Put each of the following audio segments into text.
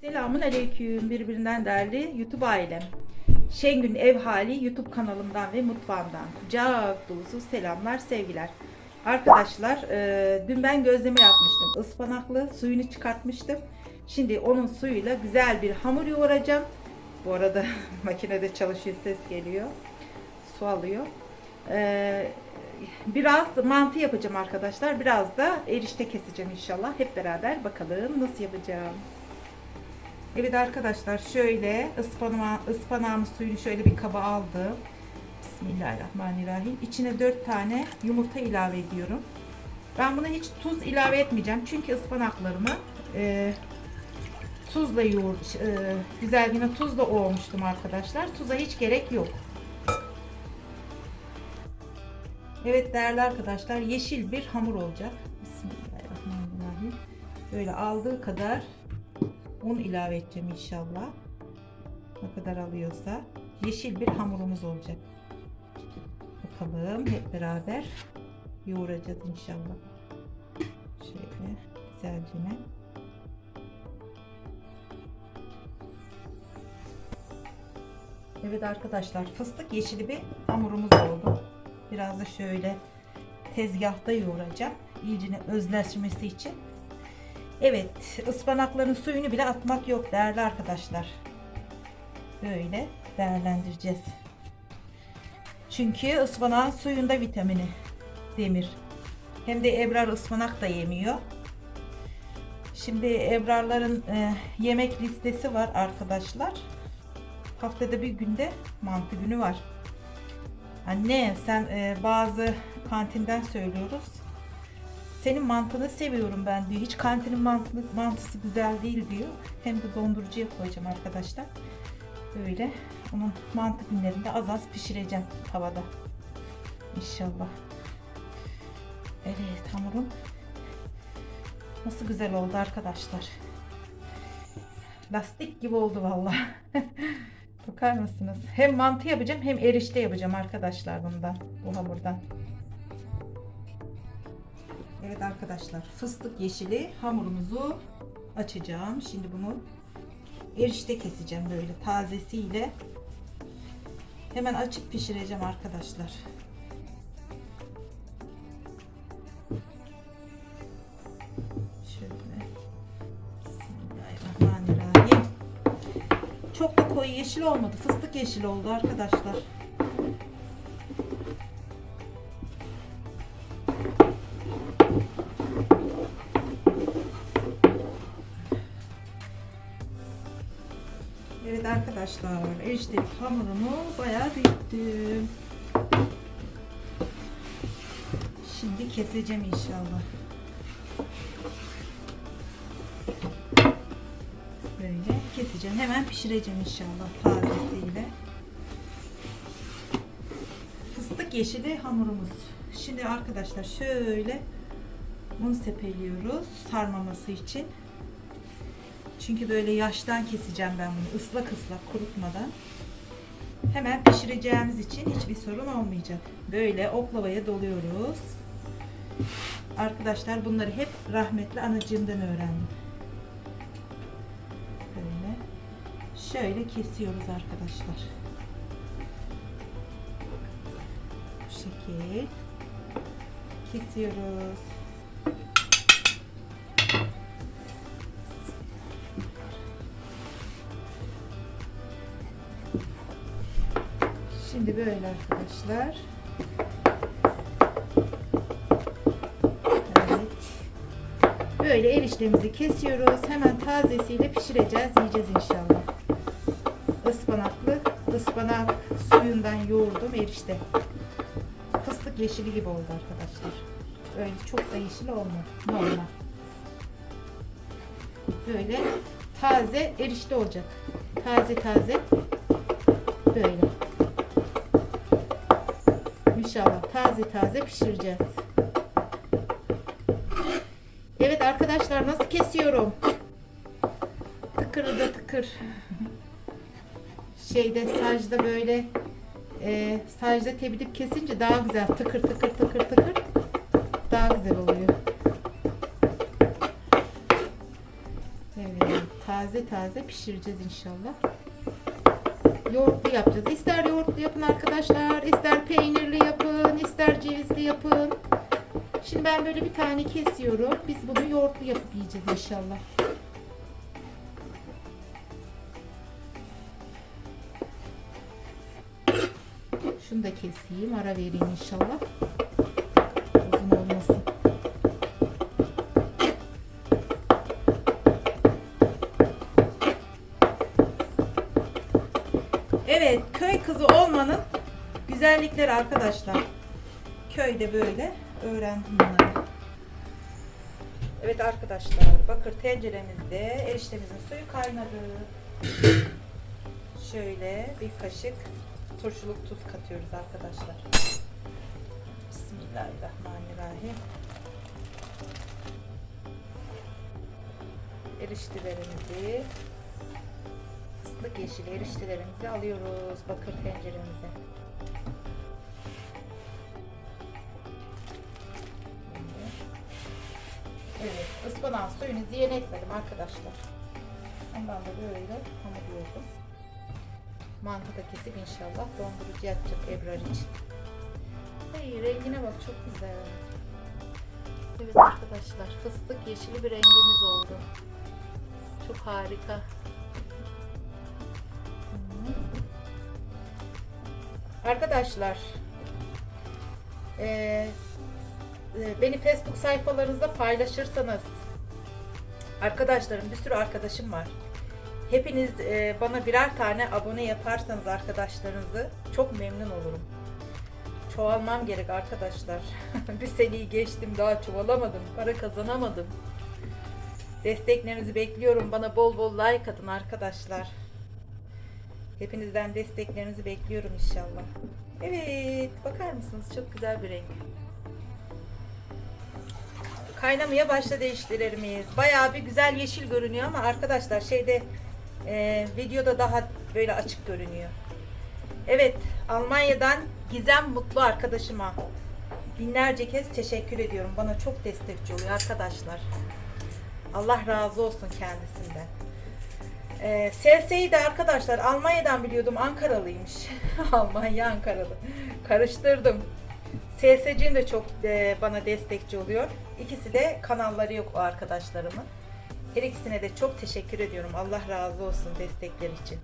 Selamun Aleyküm birbirinden değerli YouTube ailem. Şengün Ev Hali YouTube kanalımdan ve mutfağımdan kucak dolusu selamlar sevgiler. Arkadaşlar e, dün ben gözleme yapmıştım. Ispanaklı suyunu çıkartmıştım. Şimdi onun suyuyla güzel bir hamur yoğuracağım. Bu arada makinede çalışıyor ses geliyor. Su alıyor. E, biraz mantı yapacağım arkadaşlar. Biraz da erişte keseceğim inşallah. Hep beraber bakalım nasıl yapacağım. Evet arkadaşlar şöyle ıspanağı, ıspanağımın suyunu şöyle bir kaba aldım. Bismillahirrahmanirrahim. İçine 4 tane yumurta ilave ediyorum. Ben buna hiç tuz ilave etmeyeceğim. Çünkü ıspanaklarımı e, tuzla yoğur, e, güzel yine tuzla ovmuştum arkadaşlar. Tuza hiç gerek yok. Evet değerli arkadaşlar yeşil bir hamur olacak. Bismillahirrahmanirrahim. Böyle aldığı kadar un ilave edeceğim inşallah. Ne kadar alıyorsa. Yeşil bir hamurumuz olacak. Bakalım hep beraber yoğuracağız inşallah. Şöyle güzelce. Evet arkadaşlar fıstık yeşili bir hamurumuz oldu. Biraz da şöyle tezgahta yoğuracağım. İyicine özleşmesi için. Evet, ıspanakların suyunu bile atmak yok değerli arkadaşlar. Böyle değerlendireceğiz. Çünkü ıspanağın suyunda vitamini, demir. Hem de Ebrar ıspanak da yemiyor. Şimdi Ebrarların e, yemek listesi var arkadaşlar. Haftada bir günde mantı günü var. Anne sen e, bazı kantinden söylüyoruz. Senin mantını seviyorum ben diyor. Hiç kantinin mantı, mantısı güzel değil diyor. Hem de dondurucuya koyacağım arkadaşlar. Böyle onun mantı günlerinde az az pişireceğim tavada. İnşallah. Evet hamurum nasıl güzel oldu arkadaşlar. Lastik gibi oldu vallahi. Bakar mısınız? Hem mantı yapacağım hem erişte yapacağım arkadaşlar bundan. Bu hamurdan. Evet arkadaşlar fıstık yeşili hamurumuzu açacağım. Şimdi bunu erişte keseceğim böyle tazesiyle. Hemen açıp pişireceğim arkadaşlar. Çok da koyu yeşil olmadı. Fıstık yeşil oldu arkadaşlar. Evet arkadaşlar eriştelik hamurumu bayağı büyüttüm. Şimdi keseceğim inşallah. Böyle keseceğim. Hemen pişireceğim inşallah tazesiyle. Fıstık yeşili hamurumuz. Şimdi arkadaşlar şöyle un sepeliyoruz sarmaması için. Çünkü böyle yaştan keseceğim ben bunu ıslak ıslak kurutmadan. Hemen pişireceğimiz için hiçbir sorun olmayacak. Böyle oklavaya doluyoruz. Arkadaşlar bunları hep rahmetli anacığımdan öğrendim. Böyle. Şöyle kesiyoruz arkadaşlar. Bu şekil. Kesiyoruz. Şimdi böyle arkadaşlar. Evet. Böyle eriştemizi kesiyoruz. Hemen tazesiyle pişireceğiz. Yiyeceğiz inşallah. Ispanaklı, ıspanak suyundan yoğurdum erişte. Fıstık yeşili gibi oldu arkadaşlar. Öyle çok da yeşil olmadı. Normal. Böyle taze erişte olacak. Taze taze. Böyle. İnşallah taze taze pişireceğiz. Evet arkadaşlar nasıl kesiyorum? Tıkır da tıkır. Şeyde sacda böyle e, sacda tebidip kesince daha güzel tıkır tıkır tıkır tıkır daha güzel oluyor. Evet taze taze pişireceğiz inşallah. Yoğurtlu yapacağız. İster yoğurtlu yapın arkadaşlar, ister peynirli yapın, ister cevizli yapın. Şimdi ben böyle bir tane kesiyorum. Biz bunu yoğurtlu yapıp yiyeceğiz inşallah. Şunu da keseyim, ara vereyim inşallah. Köy kızı olmanın güzellikleri arkadaşlar. Köyde böyle öğrendim bunları. Evet arkadaşlar, bakır tenceremizde eriştemizin suyu kaynadı. Şöyle bir kaşık turşuluk tuz katıyoruz arkadaşlar. Bismillahirrahmanirrahim. Eriştelerimizi fıstık yeşili eriştelerimizi alıyoruz bakır tenceremize. Evet, ıspanak suyunu ziyan etmedim arkadaşlar. Ondan da böyle hamur yoğurdum. Mantı da kesip inşallah dondurucuya atacağım Ebrar için. Ay rengine bak çok güzel. Evet arkadaşlar fıstık yeşili bir rengimiz oldu. Çok harika. Arkadaşlar eee, e, beni Facebook sayfalarınızda paylaşırsanız arkadaşlarım bir sürü arkadaşım var. Hepiniz e, bana birer tane abone yaparsanız arkadaşlarınızı çok memnun olurum. Çoğalmam gerek arkadaşlar. bir seneyi geçtim daha çoğalamadım. Para kazanamadım. Desteklerinizi bekliyorum. Bana bol bol like atın arkadaşlar. Hepinizden desteklerinizi bekliyorum inşallah. Evet, bakar mısınız? Çok güzel bir renk. Kaynamaya başladı işlerimiz. Bayağı bir güzel yeşil görünüyor ama arkadaşlar şeyde e, videoda daha böyle açık görünüyor. Evet, Almanya'dan Gizem Mutlu arkadaşıma binlerce kez teşekkür ediyorum. Bana çok destekçi oluyor arkadaşlar. Allah razı olsun kendisinden. Ee, SS'yi de arkadaşlar Almanya'dan biliyordum. Ankaralıymış. Almanya Ankaralı. Karıştırdım. SSC'nin de çok e, bana destekçi oluyor. İkisi de kanalları yok o arkadaşlarımın. Her ikisine de çok teşekkür ediyorum. Allah razı olsun destekler için.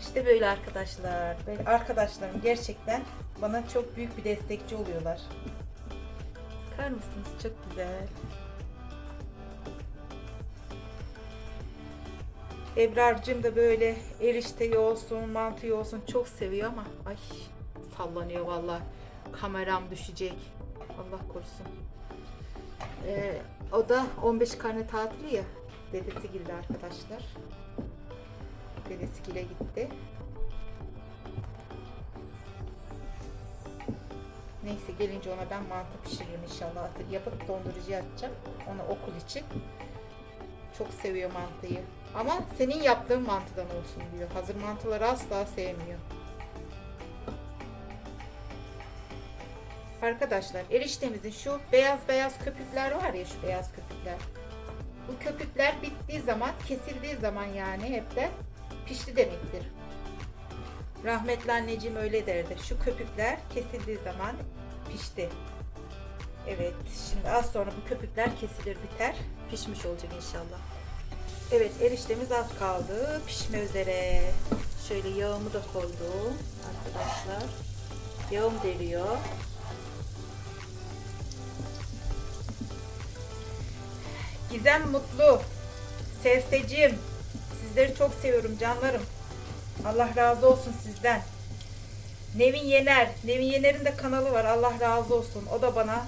İşte böyle arkadaşlar. Böyle arkadaşlarım gerçekten bana çok büyük bir destekçi oluyorlar. Bakar mısınız? Çok güzel. Ebrar'cığım da böyle erişte olsun, mantı olsun çok seviyor ama ay sallanıyor vallahi. Kameram düşecek. Allah korusun. Ee, o da 15 karne tatili ya. Dedesi gildi arkadaşlar. Dedesi gile gitti. Neyse gelince ona ben mantı pişiririm inşallah. Yapıp dondurucuya atacağım. Ona okul için. Çok seviyor mantıyı. Ama senin yaptığın mantıdan olsun diyor. Hazır mantıları asla sevmiyor. Arkadaşlar eriştemizin şu beyaz beyaz köpükler var ya şu beyaz köpükler. Bu köpükler bittiği zaman kesildiği zaman yani hep de pişti demektir. Rahmetli anneciğim öyle derdi. Şu köpükler kesildiği zaman pişti. Evet şimdi az sonra bu köpükler kesilir biter. Pişmiş olacak inşallah. Evet eriştemiz az kaldı. Pişme üzere. Şöyle yağımı da koydum arkadaşlar. Yağım deriyor. Gizem Mutlu. Sevsecim. Sizleri çok seviyorum canlarım. Allah razı olsun sizden. Nevin Yener. Nevin Yener'in de kanalı var. Allah razı olsun. O da bana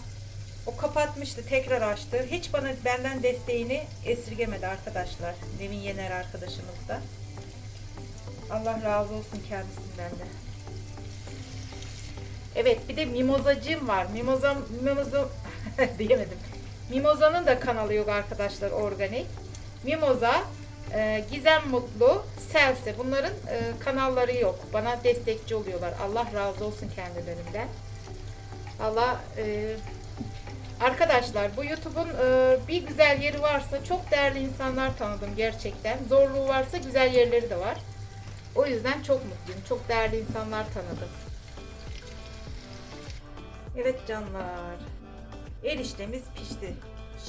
o kapatmıştı, tekrar açtı. Hiç bana benden desteğini esirgemedi arkadaşlar. Nevin Yener arkadaşımız da. Allah razı olsun kendisinden de. Evet, bir de Mimozacığım var. Mimoza, Mimoza diyemedim. Mimoza'nın da kanalı yok arkadaşlar organik. Mimoza, e, Gizem Mutlu, Selse bunların e, kanalları yok. Bana destekçi oluyorlar. Allah razı olsun kendilerinden. Allah e, Arkadaşlar bu YouTube'un e, bir güzel yeri varsa çok değerli insanlar tanıdım gerçekten. Zorluğu varsa güzel yerleri de var. O yüzden çok mutluyum. Çok değerli insanlar tanıdım. Evet canlar. Eriştemiz pişti.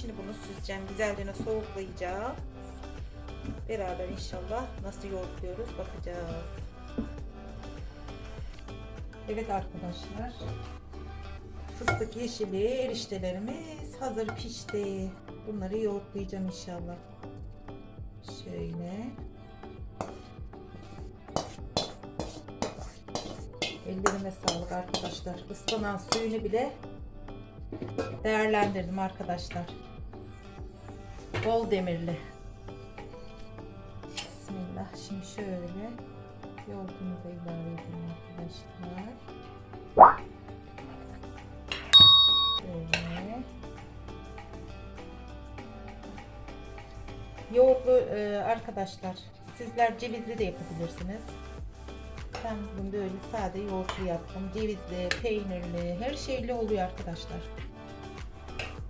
Şimdi bunu süzeceğim. Güzelliğine soğuklayacağım. Beraber inşallah nasıl yoğurtluyoruz bakacağız. Evet arkadaşlar. Fıstık yeşili eriştelerimiz hazır pişti. Bunları yoğurtlayacağım inşallah. Şöyle. Ellerime sağlık arkadaşlar. Islanan suyunu bile değerlendirdim arkadaşlar. Bol demirli. Bismillah. Şimdi şöyle yoğurdumu da ilave edeyim arkadaşlar. Yoğurtlu e, arkadaşlar sizler cevizli de yapabilirsiniz. Ben bunu böyle sade yoğurtlu yaptım. Cevizli, peynirli, her şeyli oluyor arkadaşlar.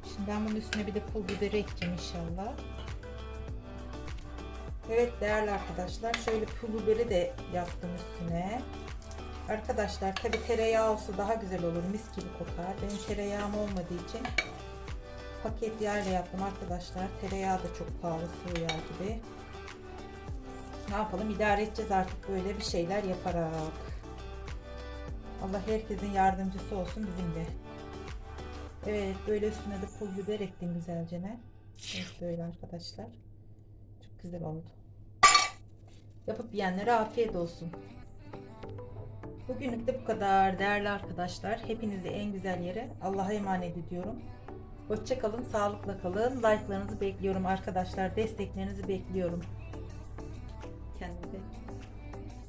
Şimdi ben bunun üstüne bir de pul biber ekleyeceğim inşallah. Evet değerli arkadaşlar şöyle pul biberi de yaptım üstüne. Arkadaşlar tabi tereyağı olsa daha güzel olur mis gibi kokar. Benim tereyağım olmadığı için paket yağıyla yaptım arkadaşlar. Tereyağı da çok pahalı sıvı gibi. Ne yapalım idare edeceğiz artık böyle bir şeyler yaparak. Allah herkesin yardımcısı olsun bizim de. Evet böyle üstüne de pul biber ektim güzelce ne. Evet böyle arkadaşlar. Çok güzel oldu. Yapıp yiyenlere afiyet olsun. Bugünlük de bu kadar değerli arkadaşlar. Hepinizi en güzel yere Allah'a emanet ediyorum. Hoşçakalın, sağlıkla kalın. Like'larınızı bekliyorum arkadaşlar. Desteklerinizi bekliyorum. Kendinize.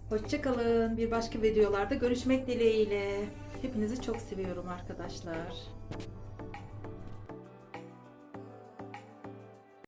Hoşçakalın. Bir başka videolarda görüşmek dileğiyle. Hepinizi çok seviyorum arkadaşlar.